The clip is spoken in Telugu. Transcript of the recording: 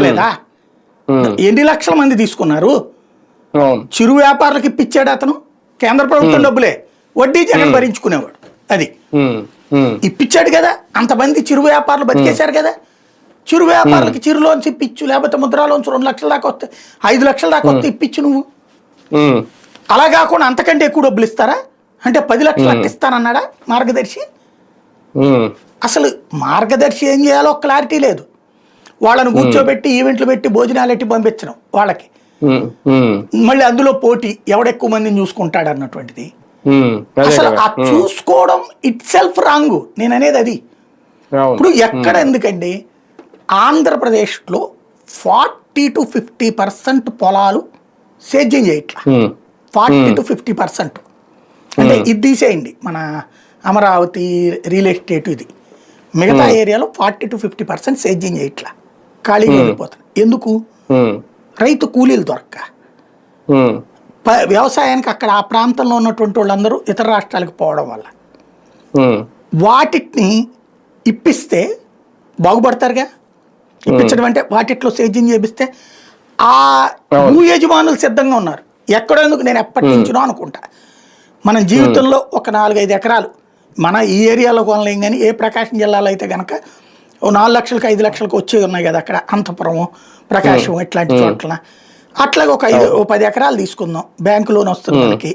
లేదా ఎన్ని లక్షల మంది తీసుకున్నారు? చిరు వ్యాపారులకు ఇప్పించాడు అతను? కేంద్ర ప్రభుత్వం డబ్బులే. వడ్డీ జగన్ భరించుకునేవాడు. అది. ఇప్పించాడు కదా? అంతమంది చిరు వ్యాపారులు బతికేశారు కదా? చిరు వ్యాపారులకి చిరు లోన్స్ ఇప్పించు లేకపోతే ముద్రా లోన్స్ రెండు లక్షల దాకా వస్తే ఐదు లక్షల దాకా వస్తే ఇప్పించు నువ్వు. అలా కాకుండా అంతకంటే ఎక్కువ డబ్బులు ఇస్తారా? అంటే పది లక్షలు అట్ట ఇస్తానన్నాడా మార్గదర్శి? అసలు మార్గదర్శి ఏం చేయాలో క్లారిటీ లేదు. వాళ్ళని కూర్చోబెట్టి ఈవెంట్లు పెట్టి భోజనాలు ఎట్టి పంపించడం వాళ్ళకి. మళ్ళీ అందులో పోటీ ఎవడెక్కువ మందిని చూసుకుంటాడు అన్నటువంటిది. అసలు ఆ చూసుకోవడం ఇట్ సెల్ఫ్ రాంగ్ నేను అనేది అది. ఇప్పుడు ఎక్కడ ఎందుకండి ఆంధ్రప్రదేశ్లో ఫార్టీ టు ఫిఫ్టీ పర్సెంట్ పొలాలు సేద్యం చేయట్లా. Forty to fifty percent. అంటే ఇది తీసేయండి. మన అమరావతి రియల్ ఎస్టేట్ ఇది. మిగతా ఏరియాలో ఫార్టీ టు ఫిఫ్టీ పర్సెంట్ సేద్యం చేయట్లా. ఖాళీగా వెళ్ళిపోతుంది ఎందుకు? రైతు కూలీలు దొరక్క. వ్యవసాయానికి అక్కడ ఆ ప్రాంతంలో ఉన్నటువంటి వాళ్ళందరూ ఇతర రాష్ట్రాలకు పోవడం వల్ల. వాటిని ఇప్పిస్తే బాగుపడతారుగా? ఇప్పించడం అంటే వాటిట్లో సేద్యం చేపిస్తే ఆ భూ యజమానులు సిద్ధంగా ఉన్నారు. ఎక్కడో ఎందుకు నేను ఎప్పటి నుంచినో అనుకుంటా. మన జీవితంలో ఒక నాలుగైదు ఎకరాలు మన ఈ ఏరియాలో కొనలేం కానీ ఏ ప్రకాశం జిల్లాలో అయితే కనుక ఓ నాలుగు లక్షలకు ఐదు లక్షలకు వచ్చేవి ఉన్నాయి కదా అక్కడ అంతపురం ప్రకాశం ఇట్లాంటి చోట్ల అట్లాగే ఒక ఐదు ఓ పది ఎకరాలు తీసుకుందాం. బ్యాంకు లోన్ వస్తుంది మనకి.